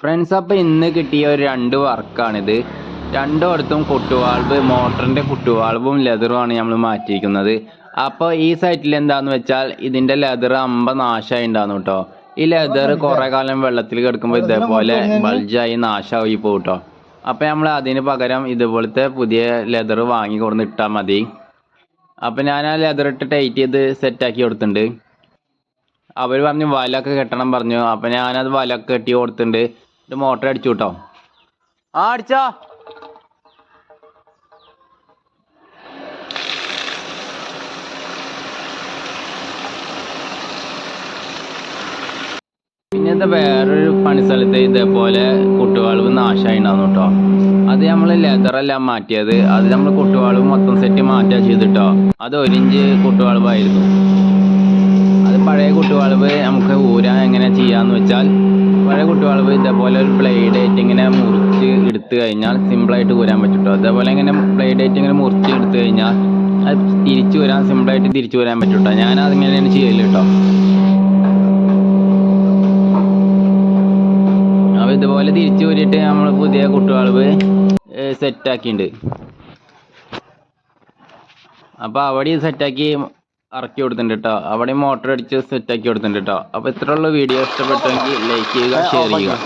Friends അപ്പോൾ ഇന്ന് കിട്ടിയ ഒരു രണ്ട് വർക്കാണിത്. രണ്ടിടത്തും കുട്ടുവാൾവ് മോട്ടറിന്റെ കുട്ടുവാൾവും ആണ് നമ്മൾ മാറ്റിയിരിക്കുന്നത്. അപ്പോൾ ഈ സൈറ്റിൽ എന്താന്ന് വെച്ചാൽ ഇതിന്റെ ലെതർ അമ്പ നാശമായി ഉണ്ടാകുന്നു കേട്ടോ ഈ ലെതർ കുറേ കാലം വെള്ളത്തിൽ കിടക്കുമ്പോൾ ഇതേപോലെ ബൾജായി നാശമായി പോകും കേട്ടോ അപ്പോൾ നമ്മൾ അതിന് പകരം ഇതുപോലത്തെ പുതിയ ലെതർ വാങ്ങി കൊടുന്ന് ഇട്ടാൽ മതി. അപ്പോൾ ഞാൻ ആ ലെതർ ഇട്ട് ടൈറ്റ് ചെയ്ത് സെറ്റാക്കി കൊടുത്തിട്ടുണ്ട്. അവർ പറഞ്ഞു വലൊക്കെ കെട്ടണം പറഞ്ഞു. അപ്പൊ ഞാനത് വലൊക്കെ കെട്ടി കൊടുത്തിട്ടുണ്ട്. ഇത് മോട്ടർ അടിച്ചു കേട്ടോ. ആ അടിച്ചോ. പിന്നെ എന്താ വേറൊരു പണിസ്ഥലത്ത് ഇതേപോലെ കുട്ടുവാളവ് നാശമായി ഉണ്ടായിരുന്നു കേട്ടോ. അത് നമ്മൾ ലെതറെല്ലാം മാറ്റിയത്. അത് നമ്മൾ കുട്ടുവാളവ് മൊത്തം സെറ്റ് മാറ്റുക ചെയ്തിട്ടോ അത് ഒരിഞ്ച് അത് പഴയ കുട്ടുവളവ് നമുക്ക് ഊരാൻ എങ്ങനെ ചെയ്യാന്ന് വെച്ചാൽ പഴയ കുട്ടുവളവ് ഇതേപോലെ ഒരു ബ്ലേഡ് ആയിട്ട് ഇങ്ങനെ മുറിച്ച് എടുത്തു കഴിഞ്ഞാൽ സിമ്പിളായിട്ട് ഊരാൻ പറ്റും. അതേപോലെ ഇങ്ങനെ ബ്ലേഡ് ആയിട്ട് ഇങ്ങനെ മുറിച്ച് എടുത്തു കഴിഞ്ഞാൽ അത് തിരിച്ചു വരാൻ സിമ്പിളായിട്ട് തിരിച്ചു വരാൻ പറ്റും. ഞാൻ അതിങ്ങനെയാണ് ചെയ്യൽ കേട്ടോ അപ്പോൾ ഇതുപോലെ തിരിച്ചു ഊരിയിട്ട് നമ്മൾ പുതിയ കുട്ടുവളവ് സെറ്റാക്കിയിട്ടുണ്ട് അപ്പോൾ അവിടെ സെറ്റാക്കി ഇറക്കി കൊടുത്തിട്ടുണ്ട് കേട്ടോ അവിടെ മോട്ടർ അടിച്ച് സെറ്റാക്കി കൊടുത്തിട്ടുണ്ട് കേട്ടോ അപ്പോൾ ഇത്രയുള്ള വീഡിയോ. ഇഷ്ടപ്പെട്ടെങ്കിൽ ലൈക്ക് ചെയ്യുക ഷെയർ ചെയ്യുക.